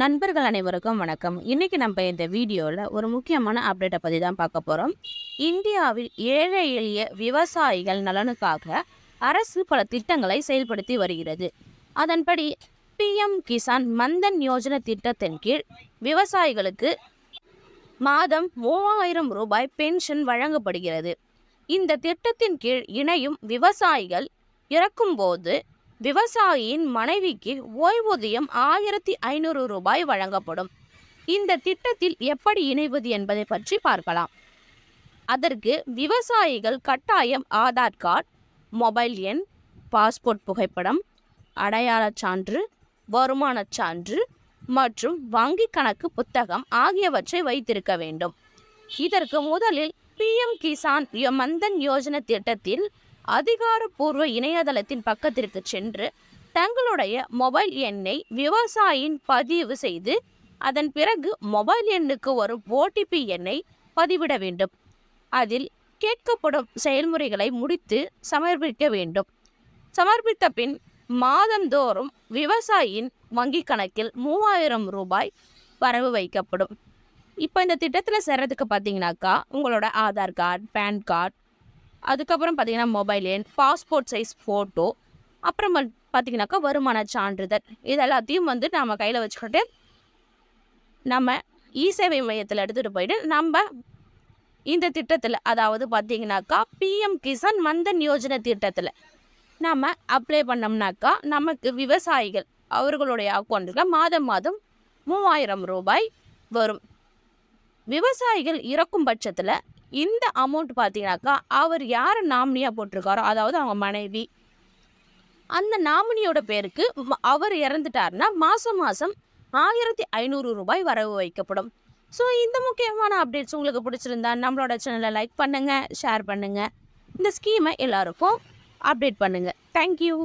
நண்பர்கள் அனைவருக்கும் வணக்கம். இன்றைக்கி நம்ம இந்த வீடியோவில் ஒரு முக்கியமான அப்டேட்டை பற்றி தான் பார்க்க போகிறோம் இந்தியாவில் ஏழை எளிய விவசாயிகள் நலனுக்காக அரசு பல திட்டங்களை செயல்படுத்தி வருகிறது. அதன்படி பிஎம் கிசான் மந்தன் யோஜனை திட்டத்தின் கீழ் விவசாயிகளுக்கு மாதம் மூவாயிரம் ரூபாய் பென்ஷன் வழங்கப்படுகிறது. இந்த திட்டத்தின் கீழ் இணையும் விவசாயிகள் இறக்கும்போது விவசாயியின் மனைவிக்கு ஓய்வூதியம் ஆயிரத்தி ஐநூறு ரூபாய் வழங்கப்படும். இந்த திட்டத்தில் எப்படி இணைவது என்பதை பற்றி பார்க்கலாம். அதற்கு விவசாயிகள் கட்டாயம் ஆதார் கார்டு மொபைல் எண் பாஸ்போர்ட் புகைப்படம் அடையாளச் சான்று வருமானச் சான்று மற்றும் வங்கி கணக்கு புத்தகம் ஆகியவற்றை வைத்திருக்க வேண்டும். இதற்கு முதலில் பிஎம் கிசான் மந்தன் யோஜனை திட்டத்தில் அதிகாரப்பூர்வ இணையதளத்தின் பக்கத்திற்கு சென்று தங்களுடைய மொபைல் எண்ணை விவசாயின் பதிவு செய்து அதன் பிறகு மொபைல் எண்ணுக்கு வரும் ஓடிபி எண்ணை பதிவிட வேண்டும். அதில் கேட்கப்படும் செயல்முறைகளை முடித்து சமர்ப்பிக்க வேண்டும். சமர்ப்பித்த பின் மாதந்தோறும் விவசாயியின் வங்கிக் கணக்கில் மூவாயிரம் ரூபாய் வரவு வைக்கப்படும். இப்போ இந்த திட்டத்தில் சேர்றதுக்கு பார்த்தீங்கன்னாக்கா உங்களோட ஆதார் கார்டு பேன் கார்டு அதுக்கப்புறம் பார்த்தீங்கன்னா மொபைல் எண் பாஸ்போர்ட் சைஸ் ஃபோட்டோ அப்புறம் பார்த்தீங்கன்னாக்கா வருமான சான்றிதழ். இது எல்லாத்தையும் வந்து நம்ம கையில் வச்சுக்கிட்டு நம்ம இ சேவை மையத்தில் எடுத்துகிட்டு போயிட்டு நம்ம இந்த திட்டத்தில் அதாவது பார்த்தீங்கன்னாக்கா பிஎம் கிசான் மந்தன் யோஜனை திட்டத்தில் நம்ம அப்ளை பண்ணோம்னாக்கா நமக்கு விவசாயிகள் அவர்களுடைய அக்கௌண்ட்டில் மாதம் மாதம் மூவாயிரம் ரூபாய் வரும். விவசாயிகள் இறக்கும் பட்சத்தில் இந்த அமௌண்ட் பார்த்தீங்கன்னாக்கா அவர் யார் நாமினியாக போட்டிருக்காரோ அதாவது அவங்க மனைவி அந்த நாமினியோட பேருக்கு ம- அவர் இறந்துட்டாருன்னா மாதம் மாதம் ஆயிரத்தி ஐநூறு ரூபாய் வரவு வைக்கப்படும். ஸோ இந்த முக்கியமான அப்டேட்ஸ் உங்களுக்கு பிடிச்சிருந்தா நம்மளோட சேனலை லைக் பண்ணுங்கள் ஷேர் பண்ணுங்கள் இந்த ஸ்கீமை எல்லாருக்கும் அப்டேட் பண்ணுங்கள் தேங்க்யூ